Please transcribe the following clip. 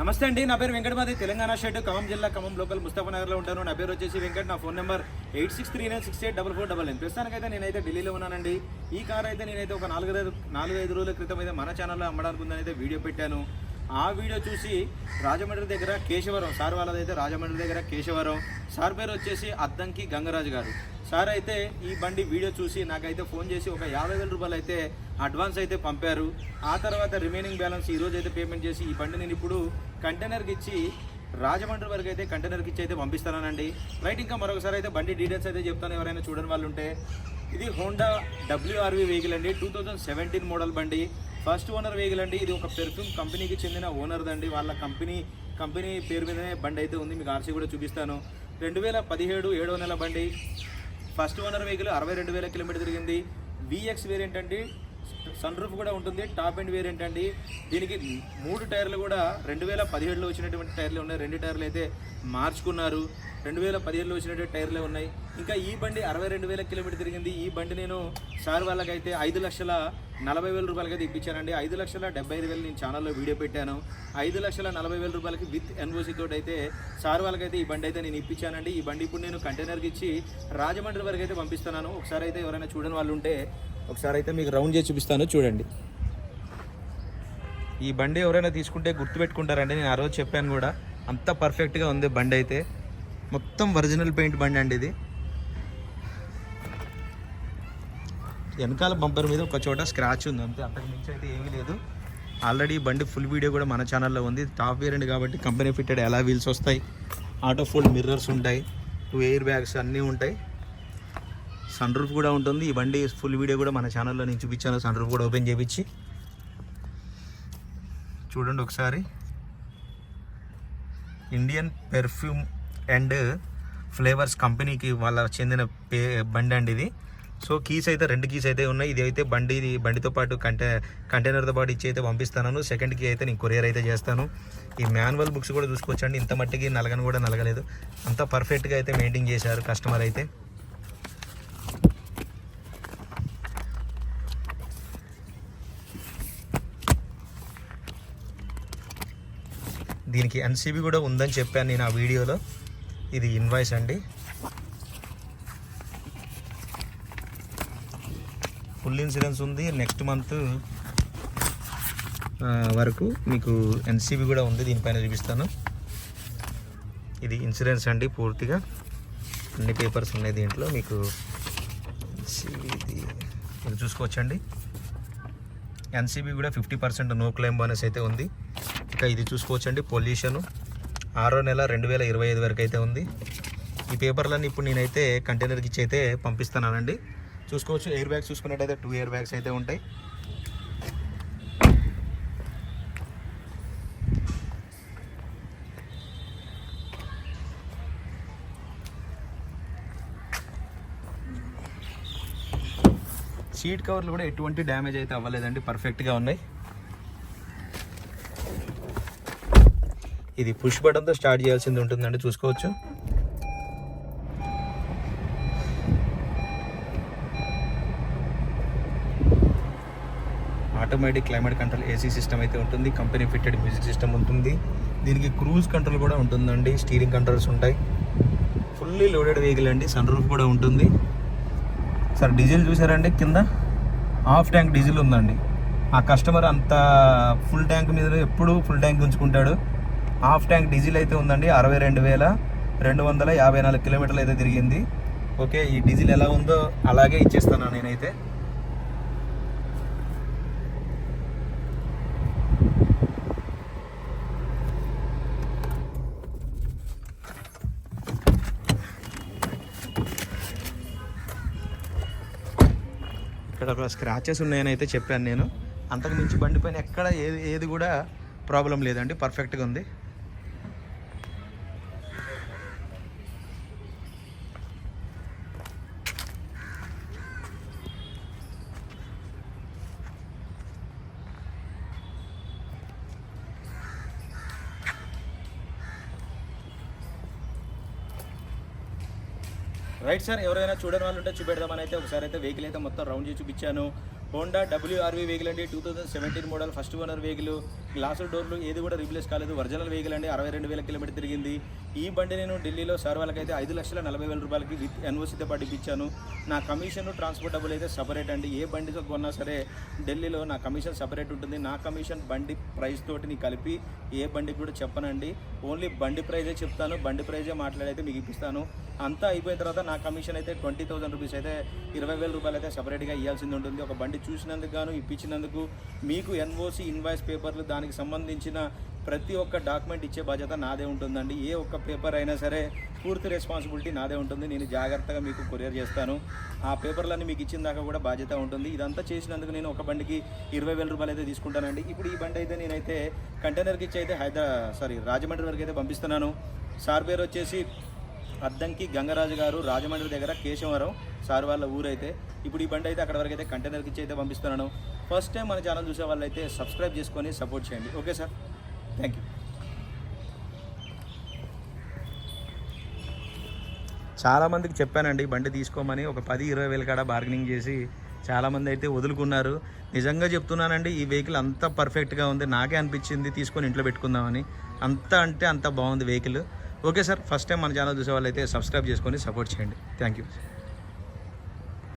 నమస్తే అండి నా పేరు వెంకటమాది తెలంగాణ షెడ్ ఖమ్మం జిల్లా ఖమ్మం లోకల్ ముస్తాఫానగర్లో ఉంటాను. నా పేరు వచ్చేసి వెంకట్ నా phone number eight six three nine six eight double four double nine. ప్రస్తుతానికైతే నేనైతే ఢిల్లీలో ఉన్నానండి. ఈ కార్ అయితే నేనైతే ఒక నాలుగైదు నాలుగైదు రోజుల క్రితం అయితే మన ఛానల్లో అమ్మడానుకుందని అయితే వీడియో పెట్టాను. ఆ వీడియో చూసి రాజమండ్రి దగ్గర కేశవరం సార్ వాళ్ళదైతే రాజమండ్రి దగ్గర కేశవరం సార్ పేరు వచ్చేసి అద్దంకి గంగరాజు గారు. సార్ అయితే ఈ బండి వీడియో చూసి నాకైతే ఫోన్ చేసి ఒక యాభై వేల రూపాయలు అయితే అడ్వాన్స్ అయితే పంపారు. ఆ తర్వాత రిమైనింగ్ బ్యాలెన్స్ ఈ రోజు అయితే పేమెంట్ చేసి ఈ బండి నేను ఇప్పుడు కంటైనర్కి ఇచ్చి రాజమండ్రి వరకు అయితే కంటైనర్కి ఇచ్చి అయితే పంపిస్తానండి రైట్ ఇంకా మరొకసారి అయితే బండి డీటెయిల్స్ అయితే చెప్తాను. ఎవరైనా చూడని వాళ్ళు ఉంటే ఇది హోండా డబ్ల్యూఆర్వి వెహికల్ అండి. టూ థౌజండ్ సెవెంటీన్ మోడల్ బండి. ఫస్ట్ ఓనర్ వెహికల్ అండి. ఇది ఒక పెర్ఫ్యూమ్ కంపెనీకి చెందిన ఓనర్దండి. వాళ్ళ కంపెనీ కంపెనీ పేరు మీదనే బండి అయితే ఉంది. మీకు ఆర్సీ కూడా చూపిస్తాను. రెండు వేల పదిహేడు ఏడో నెల బండి. ఫస్ట్ ఓనర్ వెహికల్ అరవై రెండు వేల కిలోమీటర్ తిరిగింది. విఎక్స్ వేరియంట్ అండి. సన్ రూఫ్ కూడా ఉంటుంది. టాప్ ఎండ్ వేరియంట్ అండి దీనికి మూడు టైర్లు కూడా రెండు వేల పదిహేడులో వచ్చినటువంటి టైర్లు ఉన్నాయి. రెండు టైర్లు అయితే మార్చుకున్నారు. రెండు వేల పదిహేడులో వచ్చినటువంటి టైర్లే ఉన్నాయి. ఇంకా ఈ బండి అరవై రెండు వేల కిలోమీటర్ తిరిగింది. ఈ బండి నేను సార్ వాళ్ళకైతే ఐదు లక్షల నలభై వేల రూపాయలకైతే ఇప్పించానండి. ఐదు లక్షల డెబ్బై ఐదు వేలు నేను ఛానల్లో వీడియో పెట్టాను. ఐదు లక్షల నలభై వేల రూపాయలకి విత్ ఎన్ఓసి తోటి అయితే సార్ వాళ్ళకైతే ఈ బండి అయితే నేను ఇప్పించానండి. ఈ బండి ఇప్పుడు నేను కంటైనర్కి ఇచ్చి రాజమండ్రి వరకు అయితే పంపిస్తున్నాను. ఒకసారి అయితే ఎవరైనా చూడని వాళ్ళు ఉంటే ఒకసారి అయితే మీకు రౌండ్ చేసి చూపిస్తాను చూడండి. ఈ బండి ఎవరైనా తీసుకుంటే గుర్తుపెట్టుకుంటారండి నేను ఆ రోజు చెప్పాను కూడా. అంత పర్ఫెక్ట్గా ఉంది బండి అయితే. మొత్తం ఒరిజినల్ పెయింట్ బండి అండి ఇది. వెనకాల బంపర్ మీద ఒక చోట స్క్రాచ్ ఉంది అంతే. అంతకు మించి అయితే ఏమీ లేదు. ఆల్రెడీ బండి ఫుల్ వీడియో కూడా మన ఛానల్లో ఉంది. టాప్ వేరియంట్ కాబట్టి కంపెనీ ఫిట్టెడ్ ఎలా వీల్స్ వస్తాయి ఆటో ఫోల్డ్ మిర్రర్స్ ఉంటాయి టూ ఎయిర్ బ్యాగ్స్ అన్నీ ఉంటాయి. సన్ రూఫ్ కూడా ఉంటుంది. ఈ బండి ఫుల్ వీడియో కూడా మన ఛానల్లో నేను చూపించాను. సన్ రూఫ్ కూడా ఓపెన్ చేయించి చూడండి ఒకసారి. ఇండియన్ పెర్ఫ్యూమ్ అండ్ ఫ్లేవర్స్ కంపెనీకి వాళ్ళ చెందిన పే బండి అండి ఇది. సో కీస్ అయితే రెండు కీస్ అయితే ఉన్నాయి. ఇది అయితే బండి ఇది బండితో పాటు కంటే కంటైనర్తో పాటు ఇచ్చి అయితే పంపిస్తాను. సెకండ్ కీ అయితే నేను కొరియర్ అయితే చేస్తాను. ఈ మాన్యువల్ బుక్స్ కూడా చూసుకోవచ్చండి. ఇంత మట్టికి నలగని కూడా నలగలేదు. అంత పర్ఫెక్ట్గా అయితే మెయింటైన్ చేశారు కస్టమర్ అయితే. దీనికి ఎన్సీబీ కూడా ఉందని చెప్పాను నేను ఆ వీడియోలో. ఇది ఇన్వాయిస్ అండి. ఫుల్ ఇన్సూరెన్స్ ఉంది. నెక్స్ట్ మంత్ వరకు మీకు ఎన్సీబీ కూడా ఉంది. దీనిపైన చూపిస్తాను. ఇది ఇన్సూరెన్స్ అండి పూర్తిగా. అన్ని పేపర్స్ ఉన్నాయి దీంట్లో. మీకు ఎన్సీబీ ఇది చూసుకోవచ్చండి. ఎన్సీబీ కూడా fifty percent no claim bonus అయితే ఉంది. ఇంకా ఇది చూసుకోవచ్చండి పొల్యూషన్ ఆరో నెల రెండు వేల ఇరవై ఐదు వరకు అయితే ఉంది. ఈ పేపర్లన్నీ ఇప్పుడు నేనైతే కంటైనర్కి ఇచ్చి అయితే పంపిస్తున్నానండి. చూసుకోవచ్చు ఎయిర్ బ్యాగ్స్ చూసుకున్నట్టయితే టూ ఎయిర్ బ్యాగ్స్ అయితే ఉంటాయి. సీట్ కవర్లు కూడా ఎటువంటి డ్యామేజ్ అయితే అవ్వలేదండి పర్ఫెక్ట్గా ఉన్నాయి. ఇది పుష్ బటన్తో స్టార్ట్ చేయాల్సింది ఉంటుందండి చూసుకోవచ్చు. Automatic climate control AC system అయితే ఉంటుంది కంపెనీ ఫిట్టెడ్ మ్యూజిక్ సిస్టమ్ ఉంటుంది. దీనికి క్రూజ్ కంట్రోల్ కూడా ఉంటుందండి స్టీరింగ్ కంట్రోల్స్ ఉంటాయి. ఫుల్లీ లోడెడ్ వెహికల్ అండి సన్ రూఫ్ కూడా ఉంటుంది. సార్ డీజిల్ చూసారండి కింద? హాఫ్ ట్యాంక్ డీజిల్ ఉందండి. ఆ కస్టమర్ అంత ఫుల్ ట్యాంక్ మీద ఎప్పుడు ఫుల్ ట్యాంక్ ఉంచుకుంటాడు. హాఫ్ ట్యాంక్ డీజిల్ అయితే ఉందండి అరవై రెండు వేల రెండు వందల యాభై నాలుగు కిలోమీటర్లు అయితే తిరిగింది. ఓకే ఈ డీజిల్ ఎలా ఉందో అలాగే ఇచ్చేస్తాను నేనైతే. ఇక్కడ ఒక స్క్రాచెస్ ఉన్నాయని అయితే చెప్పాను నేను. అంతకు మించి బండి పైన ఎక్కడ ఏది ఏది కూడా ప్రాబ్లం లేదండి పర్ఫెక్ట్గా ఉంది. రైట్ సార్ ఎవరైనా చూడని వాళ్ళు ఉంటే చూపెడదామని అయితే ఒకసారి అయితే వెహికల్ అయితే మొత్తం రౌండ్ చేసి చూపించాను. హోండా డబ్ల్యూఆర్వీ వెహికల్ అండి two thousand seventeen model first owner vehicle గ్లాసుల డోర్లు ఏది కూడా రీప్లేస్ కాలేదు. ఒరిజినల్ వెహికల్ అండి అరవై రెండు వేల కిలోమీటర్ తిరిగింది. ఈ బండి నేను ఢిల్లీలో సార్ వాళ్ళకైతే ఐదు లక్షల నలభై వేల రూపాయలకి విత్ ఎన్ఓసీతో పాటు ఇప్పించాను. నా కమిషన్ ట్రాన్స్పోర్ట్ డబ్బులు అయితే సపరేట్ అండి. ఏ బండితో కొన్నా సరే ఢిల్లీలో నా కమిషన్ సపరేట్ ఉంటుంది. నా కమిషన్ బండి ప్రైస్ తోటి నీ కలిపి ఏ బండికి కూడా చెప్పనండి. ఓన్లీ బండి ప్రైజే చెప్తాను. బండి ప్రైజే మాట్లాడైతే మీకు ఇప్పిస్తాను. అంతా అయిపోయిన తర్వాత నా కమిషన్ అయితే ట్వంటీ థౌసండ్ రూపీస్ అయితే ఇరవై వేల రూపాయలు అయితే సపరేట్గా ఇవ్వాల్సింది ఉంటుంది. ఒక బండి చూసినందుకు గాను ఇప్పించినందుకు మీకు ఎన్ఓసి ఇన్వాయిస్ పేపర్లు దానికి సంబంధించిన ప్రతి ఒక్క డాక్యుమెంట్ ఇచ్చే బాధ్యత నాదే ఉంటుందండి. ఏ ఒక్క పేపర్ అయినా సరే పూర్తి రెస్పాన్సిబిలిటీ నాదే ఉంటుంది. నేను జాగ్రత్తగా మీకు కొరియర్ చేస్తాను. ఆ పేపర్లన్నీ మీకు ఇచ్చిన దాకా కూడా బాధ్యత ఉంటుంది. ఇదంతా చేసినందుకు నేను ఒక బండికి ఇరవై వేల రూపాయలు అయితే తీసుకుంటానండి. ఇప్పుడు ఈ బండి అయితే నేనైతే కంటైనర్కి ఇచ్చి అయితే హైదరా సారీ రాజమండ్రి వరకు అయితే పంపిస్తున్నాను. సార్ పేరు వచ్చేసి అద్దంకి గంగరాజు గారు రాజమండ్రి దగ్గర కేశవరం సార్ వాళ్ళ ఊరైతే. ఇప్పుడు ఈ బండి అయితే అక్కడ వరకు అయితే కంటైనర్కి ఇచ్చి అయితే పంపిస్తున్నాను. ఫస్ట్ టైం మన ఛానల్ చూసే వాళ్ళు అయితే సబ్స్క్రైబ్ చేసుకొని సపోర్ట్ చేయండి. ఓకే సార్ థ్యాంక్ యూ చాలామందికి చెప్పానండి బండి తీసుకోమని ఒక పది ఇరవై వేల కాడ బార్గెనింగ్ చేసి చాలామంది అయితే వదులుకున్నారు. నిజంగా చెప్తున్నానండి ఈ వెహికల్ అంత పర్ఫెక్ట్గా ఉంది. నాకే అనిపించింది తీసుకొని ఇంట్లో పెట్టుకుందామని. అంత అంటే అంత బాగుంది vehicle okay sir first time మన ఛానల్ చూసే వాళ్ళు అయితే సబ్స్క్రైబ్ చేసుకొని సపోర్ట్ చేయండి. Thank you